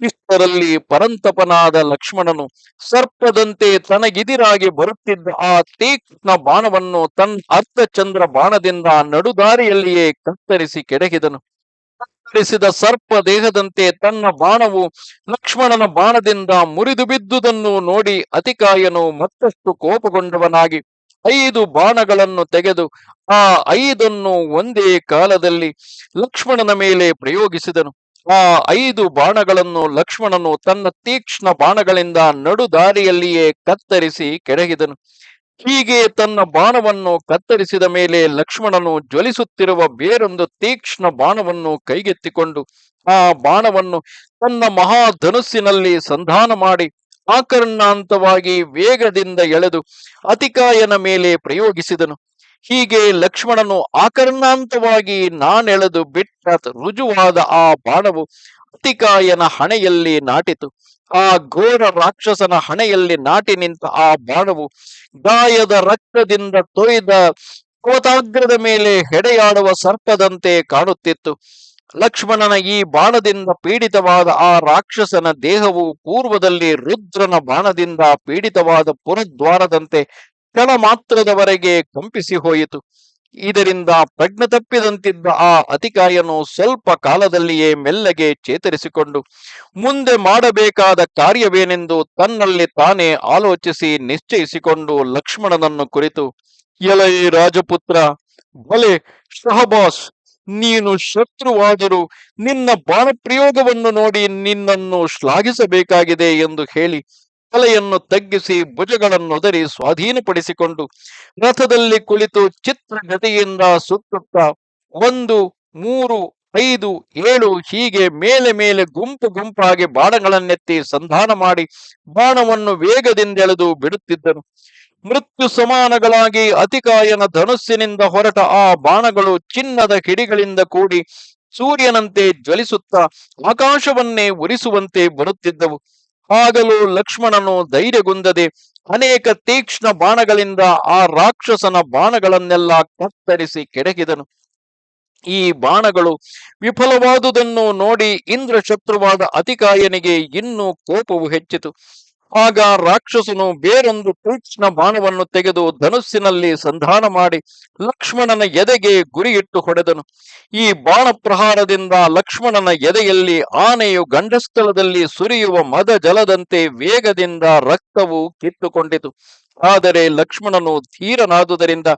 ಇಷ್ಟರಲ್ಲಿ ಪರಂತಪನಾದ ಲಕ್ಷ್ಮಣನು ಸರ್ಪದಂತೆ ತನಗಿದಿರಾಗಿ ಬರುತ್ತಿದ್ದ ಆ ತೀಕ್ಷ್ಣ ಬಾಣವನ್ನು ತನ್ನ ಅರ್ಥಚಂದ್ರ ಬಾಣದಿಂದ ನಡುದಾರಿಯಲ್ಲಿಯೇ ಕತ್ತರಿಸಿ ಕೆಡಗಿದನು ಕತ್ತರಿಸಿದ ಸರ್ಪ ದೇಹದಂತೆ ತನ್ನ ಬಾಣವು ಲಕ್ಷ್ಮಣನ ಬಾಣದಿಂದ ಮುರಿದು ಬಿದ್ದುದನ್ನು ನೋಡಿ ಅತಿಕಾಯನು ಮತ್ತಷ್ಟು ಕೋಪಗೊಂಡವನಾಗಿ ಐದು ಬಾಣಗಳನ್ನು ತೆಗೆದು ಆ ಐದನ್ನು ಒಂದೇ ಕಾಲದಲ್ಲಿ ಲಕ್ಷ್ಮಣನ ಮೇಲೆ ಪ್ರಯೋಗಿಸಿದನು. ಆ ಐದು ಬಾಣಗಳನ್ನು ಲಕ್ಷ್ಮಣನು ತನ್ನ ತೀಕ್ಷ್ಣ ಬಾಣಗಳಿಂದ ನಡುದಾರಿಯಲ್ಲಿಯೇ ಕತ್ತರಿಸಿ ಕೆಡಗಿದನು. ಹೀಗೆ ತನ್ನ ಬಾಣವನ್ನು ಕತ್ತರಿಸಿದ ಮೇಲೆ ಲಕ್ಷ್ಮಣನು ಜ್ವಲಿಸುತ್ತಿರುವ ಬೇರೊಂದು ತೀಕ್ಷ್ಣ ಬಾಣವನ್ನು ಕೈಗೆತ್ತಿಕೊಂಡು ಆ ಬಾಣವನ್ನು ತನ್ನ ಮಹಾಧನುಸ್ಸಿನಲ್ಲಿ ಸಂಧಾನ ಮಾಡಿ ಆಕರ್ಣಾಂತವಾಗಿ ವೇಗದಿಂದ ಎಳೆದು ಅತಿಕಾಯನ ಮೇಲೆ ಪ್ರಯೋಗಿಸಿದನು. ಹೀಗೆ ಲಕ್ಷ್ಮಣನು ಆಕರ್ಣಾಂತವಾಗಿ ನಾನೆಳೆದು ಬಿಟ್ಟ ರುಜುವಾದ ಆ ಬಾಣವು ಅತಿಕಾಯನ ಹಣೆಯಲ್ಲಿ ನಾಟಿತು. ಆ ಘೋರ ರಾಕ್ಷಸನ ಹಣೆಯಲ್ಲಿ ನಾಟಿ ನಿಂತ ಆ ಬಾಣವು ಗಾಯದ ರಕ್ತದಿಂದ ತೊಯ್ದ ಕೋತಾಗ್ರದ ಮೇಲೆ ಹೆಡೆಯಾಡುವ ಸರ್ಪದಂತೆ ಕಾಣುತ್ತಿತ್ತು. ಲಕ್ಷ್ಮಣನ ಈ ಬಾಣದಿಂದ ಪೀಡಿತವಾದ ಆ ರಾಕ್ಷಸನ ದೇಹವು ಪೂರ್ವದಲ್ಲಿ ರುದ್ರನ ಬಾಣದಿಂದ ಪೀಡಿತವಾದ ಪುರದ್ವಾರದಂತೆ ಕ್ಷಣ ಮಾತ್ರದವರೆಗೆ ಕಂಪಿಸಿ ಹೋಯಿತು. ಇದರಿಂದ ಪ್ರಜ್ಞೆ ತಪ್ಪಿದಂತಿದ್ದ ಆ ಅತಿಕಾಯನು ಸ್ವಲ್ಪ ಕಾಲದಲ್ಲಿಯೇ ಮೆಲ್ಲಗೆ ಚೇತರಿಸಿಕೊಂಡು, ಮುಂದೆ ಮಾಡಬೇಕಾದ ಕಾರ್ಯವೇನೆಂದು ತನ್ನಲ್ಲಿ ತಾನೇ ಆಲೋಚಿಸಿ ನಿಶ್ಚಯಿಸಿಕೊಂಡು ಲಕ್ಷ್ಮಣನನ್ನು ಕುರಿತು, ಎಲೈ ರಾಜಪುತ್ರ, ಬಲೆ, ಶಹಬಾಸ್, ನೀನು ಶತ್ರುವಾದರೂ ನಿನ್ನ ಬಾಣಪ್ರಯೋಗವನ್ನು ನೋಡಿ ನಿನ್ನನ್ನು ಶ್ಲಾಘಿಸಬೇಕಾಗಿದೆ ಎಂದು ಹೇಳಿ ತಲೆಯನ್ನು ತಗ್ಗಿಸಿ ಭುಜಗಳನ್ನೊದರಿ ಸ್ವಾಧೀನಪಡಿಸಿಕೊಂಡು ರಥದಲ್ಲಿ ಕುಳಿತು ಚಿತ್ರ ಚಿತ್ರಗತಿಯಿಂದ ಸುತ್ತುತ್ತ ಒಂದು, ಮೂರು, ಐದು, ಏಳು ಹೀಗೆ ಮೇಲೆ ಮೇಲೆ ಗುಂಪು ಗುಂಪಾಗಿ ಬಾಣಗಳನ್ನೆತ್ತಿ ಸಂಧಾನ ಮಾಡಿ ಬಾಣವನ್ನು ವೇಗದಿಂದೆಳೆದು ಬಿಡುತ್ತಿದ್ದನು. ಮೃತ್ಯು ಸಮಾನಗಳಾಗಿ ಅತಿಕಾಯನ ಧನುಸ್ಸಿನಿಂದ ಹೊರಟ ಆ ಬಾಣಗಳು ಚಿನ್ನದ ಕಿಡಿಗಳಿಂದ ಕೂಡಿ ಸೂರ್ಯನಂತೆ ಜ್ವಲಿಸುತ್ತಾ ಆಕಾಶವನ್ನೇ ಉರಿಸುವಂತೆ ಬರುತ್ತಿದ್ದವು. ಆಗಲೂ ಲಕ್ಷ್ಮಣನು ಧೈರ್ಯಗುಂದದೆ ಅನೇಕ ತೀಕ್ಷ್ಣ ಬಾಣಗಳಿಂದ ಆ ರಾಕ್ಷಸನ ಬಾಣಗಳನ್ನೆಲ್ಲ ಕತ್ತರಿಸಿ ಕೆಡಗಿದನು. ಈ ಬಾಣಗಳು ವಿಫಲವಾದುದನ್ನು ನೋಡಿ ಇಂದ್ರ ಶತ್ರುವಾದ ಅತಿಕಾಯನಿಗೆ ಇನ್ನೂ ಕೋಪವು ಹೆಚ್ಚಿತು. ಆಗ ರಾಕ್ಷಸನು ಬೇರೊಂದು ತೀಕ್ಷ್ಣ ಬಾಣವನ್ನು ತೆಗೆದು ಧನುಸ್ಸಿನಲ್ಲಿ ಸಂಧಾನ ಮಾಡಿ ಲಕ್ಷ್ಮಣನ ಎದೆಗೆ ಗುರಿಯಿಟ್ಟು ಹೊಡೆದನು. ಈ ಬಾಣ ಪ್ರಹಾರದಿಂದ ಲಕ್ಷ್ಮಣನ ಎದೆಯಲ್ಲಿ ಆನೆಯು ಗಂಡಸ್ಥಳದಲ್ಲಿ ಸುರಿಯುವ ಮದ ಜಲದಂತೆ ವೇಗದಿಂದ ರಕ್ತವು ಕಿತ್ತುಕೊಂಡಿತು. ಆದರೆ ಲಕ್ಷ್ಮಣನು ಧೀರನಾದುದರಿಂದ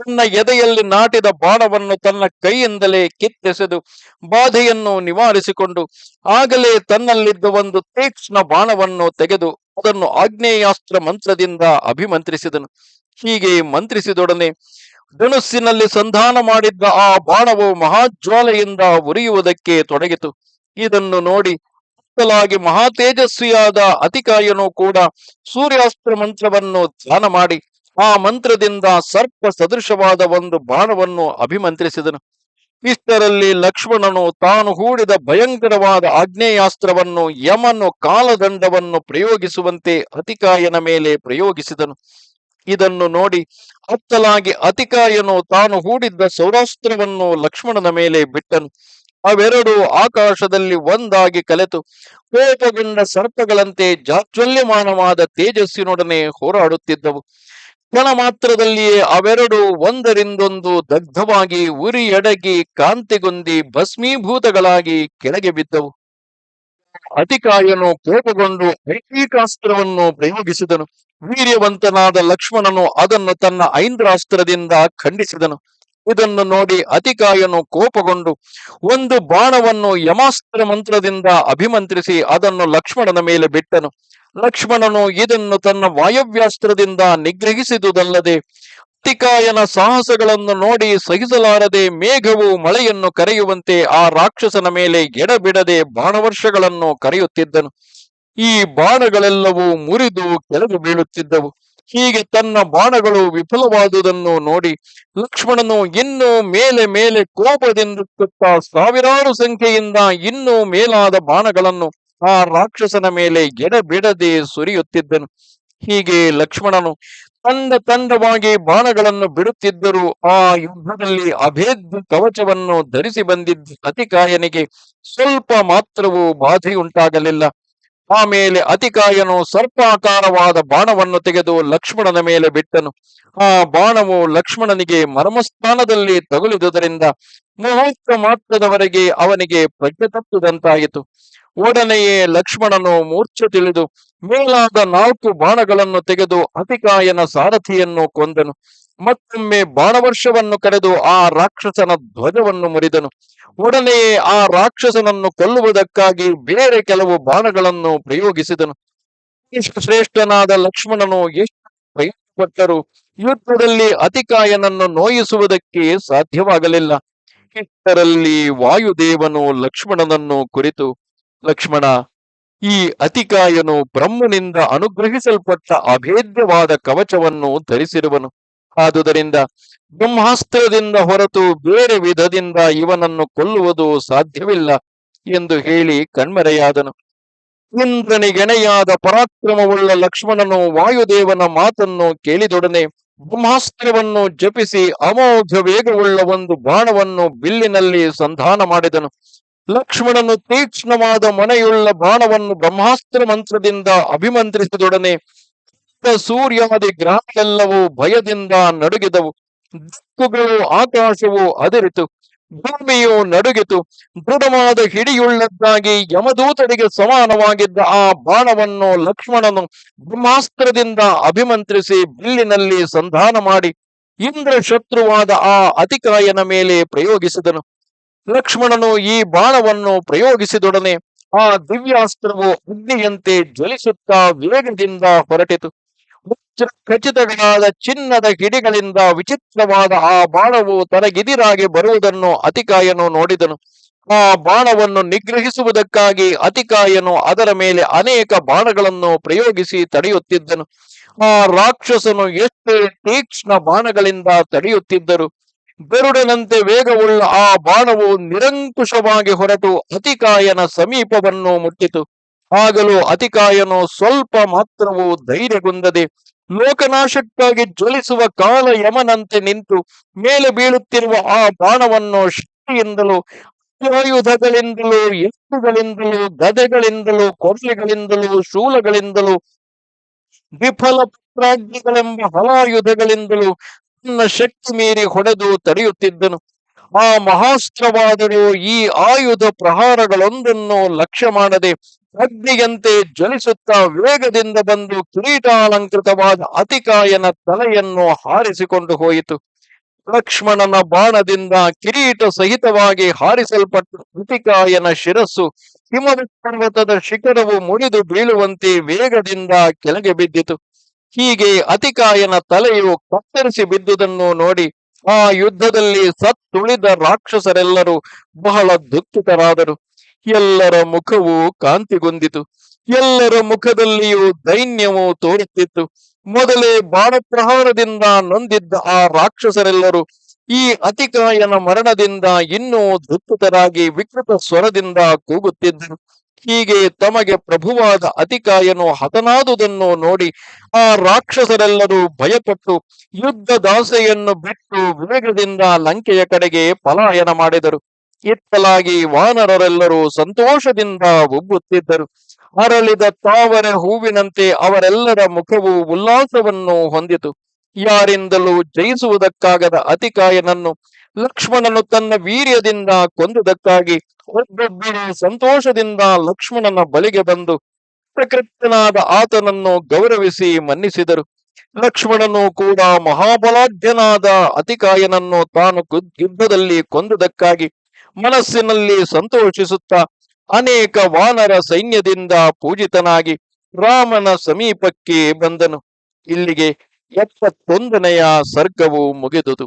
ತನ್ನ ಎದೆಯಲ್ಲಿ ನಾಟಿದ ಬಾಣವನ್ನು ತನ್ನ ಕೈಯಿಂದಲೇ ಕಿತ್ತೆಸೆದು ಬಾಧೆಯನ್ನು ನಿವಾರಿಸಿಕೊಂಡು ಆಗಲೇ ತನ್ನಲ್ಲಿದ್ದ ಒಂದು ತೀಕ್ಷ್ಣ ಬಾಣವನ್ನು ತೆಗೆದು ಅದನ್ನು ಆಗ್ನೇಯಾಸ್ತ್ರ ಮಂತ್ರದಿಂದ ಅಭಿಮಂತ್ರಿಸಿದನು. ಹೀಗೆ ಮಂತ್ರಿಸಿದೊಡನೆ ಧನುಸ್ಸಿನಲ್ಲಿ ಸಂಧಾನ ಮಾಡಿದ್ದ ಆ ಬಾಣವು ಮಹಾಜ್ವಾಲೆಯಿಂದ ಉರಿಯುವುದಕ್ಕೆ ತೊಡಗಿತು. ಇದನ್ನು ನೋಡಿ ಲಾಗಿ ಮಹಾ ತೇಜಸ್ವಿಯಾದ ಅತಿಕಾಯನು ಕೂಡ ಸೂರ್ಯಾಸ್ತ್ರ ಮಂತ್ರವನ್ನು ಧ್ಯಾನ ಮಾಡಿ ಆ ಮಂತ್ರದಿಂದ ಸರ್ಪ ಸದೃಶವಾದ ಒಂದು ಬಾಣವನ್ನು ಅಭಿಮಂತ್ರಿಸಿದನು. ಇಷ್ಟರಲ್ಲಿ ಲಕ್ಷ್ಮಣನು ತಾನು ಹೂಡಿದ ಭಯಂಕರವಾದ ಆಗ್ನೇಯಾಸ್ತ್ರವನ್ನು ಯಮನು ಕಾಲದಂಡವನ್ನು ಪ್ರಯೋಗಿಸುವಂತೆ ಅತಿಕಾಯನ ಮೇಲೆ ಪ್ರಯೋಗಿಸಿದನು. ಇದನ್ನು ನೋಡಿ ಅತ್ತಲಾಗಿ ಅತಿಕಾಯನು ತಾನು ಹೂಡಿದ್ದ ಸೌರಾಸ್ತ್ರವನ್ನು ಲಕ್ಷ್ಮಣನ ಮೇಲೆ ಬಿಟ್ಟನು. ಅವೆರಡು ಆಕಾಶದಲ್ಲಿ ಒಂದಾಗಿ ಕಲೆತು ಕೋಪಗೊಂಡ ಸರ್ಪಗಳಂತೆ ಜಾಜ್ವಲ್ಯಮಾನವಾದ ತೇಜಸ್ಸಿನೊಡನೆ ಹೋರಾಡುತ್ತಿದ್ದವು. ಕ್ಷಣ ಮಾತ್ರದಲ್ಲಿಯೇ ಅವೆರಡು ಒಂದರಿಂದೊಂದು ದಗ್ಧವಾಗಿ ಉರಿಯಡಗಿ ಕಾಂತಿಗೊಂದಿ ಭಸ್ಮೀಭೂತಗಳಾಗಿ ಕೆಳಗೆ ಬಿದ್ದವು. ಅತಿಕಾಯನು ಕೋಪಗೊಂಡು ಐಕೀಕಾಸ್ತ್ರವನ್ನು ಪ್ರಯೋಗಿಸಿದನು. ವೀರ್ಯವಂತನಾದ ಲಕ್ಷ್ಮಣನು ಅದನ್ನು ತನ್ನ ಐಂದ್ರಾಸ್ತ್ರದಿಂದ ಖಂಡಿಸಿದನು. ಇದನ್ನು ನೋಡಿ ಅತಿಕಾಯನು ಕೋಪಗೊಂಡು, ಒಂದು ಬಾಣವನ್ನು ಯಮಾಸ್ತ್ರ ಮಂತ್ರದಿಂದ ಅಭಿಮಂತ್ರಿಸಿ ಅದನ್ನು ಲಕ್ಷ್ಮಣನ ಮೇಲೆ ಬಿಟ್ಟನು. ಲಕ್ಷ್ಮಣನು ಇದನ್ನು ತನ್ನ ವಾಯವ್ಯಾಸ್ತ್ರದಿಂದ ನಿಗ್ರಹಿಸಿದುದಲ್ಲದೆ ಅತಿಕಾಯನ ಸಾಹಸಗಳನ್ನು ನೋಡಿ ಸಹಿಸಲಾರದೆ ಮೇಘವು ಮಳೆಯನ್ನು ಕರೆಯುವಂತೆ ಆ ರಾಕ್ಷಸನ ಮೇಲೆ ಎಡಬಿಡದೆ ಬಾಣವರ್ಷಗಳನ್ನು ಕರೆಯುತ್ತಿದ್ದನು. ಈ ಬಾಣಗಳೆಲ್ಲವೂ ಮುರಿದು ಕೆಳಗೆ ಬೀಳುತ್ತಿದ್ದವು. ಹೀಗೆ ತನ್ನ ಬಾಣಗಳು ವಿಫಲವಾದುದನ್ನು ನೋಡಿ ಲಕ್ಷ್ಮಣನು ಇನ್ನೂ ಮೇಲೆ ಮೇಲೆ ಕೋಪದಿಂದ ಸಾವಿರಾರು ಸಂಖ್ಯೆಯಿಂದ ಇನ್ನೂ ಮೇಲಾದ ಬಾಣಗಳನ್ನು ಆ ರಾಕ್ಷಸನ ಮೇಲೆ ಎಡಬಿಡದೆ ಸುರಿಯುತ್ತಿದ್ದನು. ಹೀಗೆ ಲಕ್ಷ್ಮಣನು ತಂದ ತಂಡವಾಗಿ ಬಾಣಗಳನ್ನು ಬಿಡುತ್ತಿದ್ದರೂ ಆ ಯುದ್ಧದಲ್ಲಿ ಅಭೇದ್ಯ ಕವಚವನ್ನು ಧರಿಸಿ ಬಂದಿದ್ದ ಅತಿಕಾಯನಿಗೆ ಸ್ವಲ್ಪ ಮಾತ್ರವೂ ಬಾಧೆಯುಂಟಾಗಲಿಲ್ಲ. ಆಮೇಲೆ ಅತಿಕಾಯನು ಸರ್ಪಾಕಾರವಾದ ಬಾಣವನ್ನು ತೆಗೆದು ಲಕ್ಷ್ಮಣನ ಮೇಲೆ ಬಿಟ್ಟನು. ಆ ಬಾಣವು ಲಕ್ಷ್ಮಣನಿಗೆ ಮರ್ಮಸ್ಥಾನದಲ್ಲಿ ತಗುಲಿದುದರಿಂದ ಮುಹೂರ್ತ ಮಾತ್ರದವರೆಗೆ ಅವನಿಗೆ ಪ್ರಜ್ಞೆ ತಪ್ಪಿದಂತಾಯಿತು. ಒಡನೆಯೇ ಲಕ್ಷ್ಮಣನು ಮೂರ್ಛೆ ತಿಳಿದು ಮೇಲಾದ ನಾಲ್ಕು ಬಾಣಗಳನ್ನು ತೆಗೆದು ಅತಿಕಾಯನ ಸಾರಥಿಯನ್ನು ಕೊಂದನು. ಮತ್ತೊಮ್ಮೆ ಬಾಣವರ್ಷವನ್ನು ಕರೆದು ಆ ರಾಕ್ಷಸನ ಧ್ವಜವನ್ನು ಮುರಿದನು. ಒಡನೆಯೇ ಆ ರಾಕ್ಷಸನನ್ನು ಕೊಲ್ಲುವುದಕ್ಕಾಗಿ ಬೇರೆ ಕೆಲವು ಬಾಣಗಳನ್ನು ಪ್ರಯೋಗಿಸಿದನು. ಶ್ರೇಷ್ಠನಾದ ಲಕ್ಷ್ಮಣನು ಎಷ್ಟು ಪ್ರಯತ್ನಪಟ್ಟರೂ. ಯುದ್ಧದಲ್ಲಿ ಅತಿಕಾಯನನ್ನು ನೋಯಿಸುವುದಕ್ಕೆ ಸಾಧ್ಯವಾಗಲಿಲ್ಲ. ಇಷ್ಟರಲ್ಲಿ ವಾಯುದೇವನು ಲಕ್ಷ್ಮಣನನ್ನು ಕುರಿತು ಲಕ್ಷ್ಮಣ, ಈ ಅತಿಕಾಯನು ಬ್ರಹ್ಮನಿಂದ ಅನುಗ್ರಹಿಸಲ್ಪಟ್ಟ ಅಭೇದ್ಯವಾದ ಕವಚವನ್ನು ಧರಿಸಿರುವನು. ಆದುದರಿಂದ ಬ್ರಹ್ಮಾಸ್ತ್ರದಿಂದ ಹೊರತು ಬೇರೆ ವಿಧದಿಂದ ಇವನನ್ನು ಕೊಲ್ಲುವುದು ಸಾಧ್ಯವಿಲ್ಲ ಎಂದು ಹೇಳಿ ಕಣ್ಮರೆಯಾದನು. ಇಂದ್ರನಿಗೆಣೆಯಾದ ಪರಾಕ್ರಮವುಳ್ಳ ಲಕ್ಷ್ಮಣನು ವಾಯುದೇವನ ಮಾತನ್ನು ಕೇಳಿದೊಡನೆ ಬ್ರಹ್ಮಾಸ್ತ್ರವನ್ನು ಜಪಿಸಿ ಅಮೋಘ ವೇಗವುಳ್ಳ ಒಂದು ಬಾಣವನ್ನು ಬಿಲ್ಲಿನಲ್ಲಿ ಸಂಧಾನ ಮಾಡಿದನು. ಲಕ್ಷ್ಮಣನು ತೀಕ್ಷ್ಣವಾದ ಮನೆಯುಳ್ಳ ಬಾಣವನ್ನು ಬ್ರಹ್ಮಾಸ್ತ್ರ ಮಂತ್ರದಿಂದ ಅಭಿಮಂತ್ರಿಸಿದೊಡನೆ ಸೂರ್ಯಾದಿ ಗ್ರಹಗಳೆಲ್ಲವೂ ಭಯದಿಂದ ನಡುಗಿದವು. ದಿಕ್ಕುಗಳು ಆಕಾಶವು ಅದಿರಿತು. ಭೂಮಿಯು ನಡುಗಿತು. ದೃಢವಾದ ಹಿಡಿಯುಳ್ಳದ್ದಾಗಿ ಯಮದೂತರಿಗೆ ಸಮಾನವಾಗಿದ್ದ ಆ ಬಾಣವನ್ನು ಲಕ್ಷ್ಮಣನು ಬ್ರಹ್ಮಾಸ್ತ್ರದಿಂದ ಅಭಿಮಂತ್ರಿಸಿ ಬಿಲ್ಲಿನಲ್ಲಿ ಸಂಧಾನ ಮಾಡಿ ಇಂದ್ರ ಶತ್ರುವಾದ ಆ ಅತಿಕಾಯನ ಮೇಲೆ ಪ್ರಯೋಗಿಸಿದನು. ಲಕ್ಷ್ಮಣನು ಈ ಬಾಣವನ್ನು ಪ್ರಯೋಗಿಸಿದೊಡನೆ ಆ ದಿವ್ಯಾಸ್ತ್ರವು ಅಗ್ನಿಯಂತೆ ಜ್ವಲಿಸುತ್ತಾ ವೇಗದಿಂದ ಹೊರಟಿತು. ಖಚಿತಗಳಾದ ಚಿನ್ನದ ಕಿಡಿಗಳಿಂದ ವಿಚಿತ್ರವಾದ ಆ ಬಾಣವು ತನಗಿದಿರಾಗಿ ಬರುವುದನ್ನು ಅತಿಕಾಯನು ನೋಡಿದನು. ಆ ಬಾಣವನ್ನು ನಿಗ್ರಹಿಸುವುದಕ್ಕಾಗಿ ಅತಿಕಾಯನು ಅದರ ಮೇಲೆ ಅನೇಕ ಬಾಣಗಳನ್ನು ಪ್ರಯೋಗಿಸಿ ತಡೆಯುತ್ತಿದ್ದನು. ಆ ರಾಕ್ಷಸನು ಎಷ್ಟೇ ತೀಕ್ಷ್ಣ ಬಾಣಗಳಿಂದ ತಡೆಯುತ್ತಿದ್ದರು ಗರುಡನಂತೆ ವೇಗವುಳ್ಳ ಆ ಬಾಣವು ನಿರಂಕುಶವಾಗಿ ಹೊರಟು ಅತಿಕಾಯನ ಸಮೀಪವನ್ನು ಮುಟ್ಟಿತು. ಆಗಲೂ ಅತಿಕಾಯನು ಸ್ವಲ್ಪ ಮಾತ್ರವೂ ಧೈರ್ಯಗೊಂದದೆ ಲೋಕನಾಶಕ್ಕಾಗಿ ಜ್ವಲಿಸುವ ಕಾಲ ಯಮನಂತೆ ನಿಂತು ಮೇಲೆ ಬೀಳುತ್ತಿರುವ ಆ ಬಾಣವನ್ನು ಶಕ್ತಿಯಿಂದಲೂ, ಆಯುಧಗಳಿಂದಲೂ ಎತ್ತುಗಳಿಂದಲೂ ಗದೆಗಳಿಂದಲೂ ಕೊರಲೆಗಳಿಂದಲೂ ಶೂಲಗಳಿಂದಲೂ ವಿಫಲ ಪ್ರಾಜ್ಞೆಗಳೆಂಬ ಹಲಾಯುಧಗಳಿಂದಲೂ ತನ್ನ ಶಕ್ತಿ ಮೀರಿ ಹೊಡೆದು ತಡೆಯುತ್ತಿದ್ದನು. ಆ ಮಹಾಸ್ತ್ರವಾದರೂ ಈ ಆಯುಧ ಪ್ರಹಾರಗಳೊಂದನ್ನು ಲಕ್ಷ್ಯ ಮಾಡದೆ ಅಗ್ನಿಯಂತೆ ಜ್ವಲಿಸುತ್ತಾ ವೇಗದಿಂದ ಬಂದು ಕಿರೀಟಾಲಂಕೃತವಾದ ಅತಿಕಾಯನ ತಲೆಯನ್ನು ಹಾರಿಸಿಕೊಂಡು ಹೋಯಿತು. ಲಕ್ಷ್ಮಣನ ಬಾಣದಿಂದ ಕಿರೀಟ ಸಹಿತವಾಗಿ ಹಾರಿಸಲ್ಪಟ್ಟ ಅತಿಕಾಯನ ಶಿರಸ್ಸು ಹಿಮದ ಪರ್ವತದ ಶಿಖರವು ಮುರಿದು ಬೀಳುವಂತೆ ವೇಗದಿಂದ ಕೆಳಗೆ ಬಿದ್ದಿತು. ಹೀಗೆ ಅತಿಕಾಯನ ತಲೆಯು ಕತ್ತರಿಸಿ ಬಿದ್ದುದನ್ನು ನೋಡಿ ಆ ಯುದ್ಧದಲ್ಲಿ ಸತ್ತುಳಿದ ರಾಕ್ಷಸರೆಲ್ಲರೂ ಬಹಳ ದುಃಖಿತರಾದರು. ಎಲ್ಲರ ಮುಖವು ಕಾಂತಿಗೊಂದಿತು ಎಲ್ಲರ ಮುಖದಲ್ಲಿಯೂ ದೈನ್ಯವು ತೋರುತ್ತಿತ್ತು. ಮೊದಲೇ ಬಾಣಪ್ರಹಾರದಿಂದ ನೊಂದಿದ್ದ ಆ ರಾಕ್ಷಸರೆಲ್ಲರೂ ಈ ಅತಿಕಾಯನ ಮರಣದಿಂದ ಇನ್ನೂ ದುಃಖಿತರಾಗಿ ವಿಕೃತ ಸ್ವರದಿಂದ ಕೂಗುತ್ತಿದ್ದರು. ಹೀಗೆ ತಮಗೆ ಪ್ರಭುವಾದ ಅತಿಕಾಯನು ಹತನಾದುದನ್ನು ನೋಡಿ ಆ ರಾಕ್ಷಸರೆಲ್ಲರೂ ಭಯಪಟ್ಟು ಯುದ್ಧ ದಾಸೆಯನ್ನು ಬಿಟ್ಟು ವೇಗದಿಂದ ಲಂಕೆಯ ಕಡೆಗೆ ಪಲಾಯನ ಮಾಡಿದರು. ಇತ್ತಲಾಗಿ ವಾನರರೆಲ್ಲರೂ ಸಂತೋಷದಿಂದ ಉಬ್ಬುತ್ತಿದ್ದರು. ಅರಳಿದ ತಾವರೆ ಹೂವಿನಂತೆ ಅವರೆಲ್ಲರ ಮುಖವು ಉಲ್ಲಾಸವನ್ನು ಹೊಂದಿತು. ಯಾರಿಂದಲೂ ಜಯಿಸುವುದಕ್ಕಾಗದ ಅತಿಕಾಯನನ್ನು ಲಕ್ಷ್ಮಣನು ತನ್ನ ವೀರ್ಯದಿಂದ ಕೊಂದುದಕ್ಕಾಗಿ ಒಬ್ಬೊಬ್ಬರು ಸಂತೋಷದಿಂದ ಲಕ್ಷ್ಮಣನ ಬಳಿಗೆ ಬಂದು ಪ್ರಕೃತನಾದ ಆತನನ್ನು ಗೌರವಿಸಿ ಮನ್ನಿಸಿದರು. ಲಕ್ಷ್ಮಣನು ಕೂಡ ಮಹಾಬಲಾಢ್ಯನಾದ ಅತಿಕಾಯನನ್ನು ತಾನು ಯುದ್ಧದಲ್ಲಿ ಕೊಂದುದಕ್ಕಾಗಿ ಮನಸ್ಸಿನಲ್ಲಿ ಸಂತೋಷಿಸುತ್ತಾ ಅನೇಕ ವಾನರ ಸೈನ್ಯದಿಂದ ಪೂಜಿತನಾಗಿ ರಾಮನ ಸಮೀಪಕ್ಕೆ ಬಂದನು. ಇಲ್ಲಿಗೆ ಎಪ್ಪತ್ತೊಂದನೆಯ ಸರ್ಗವು ಮುಗಿದುದು.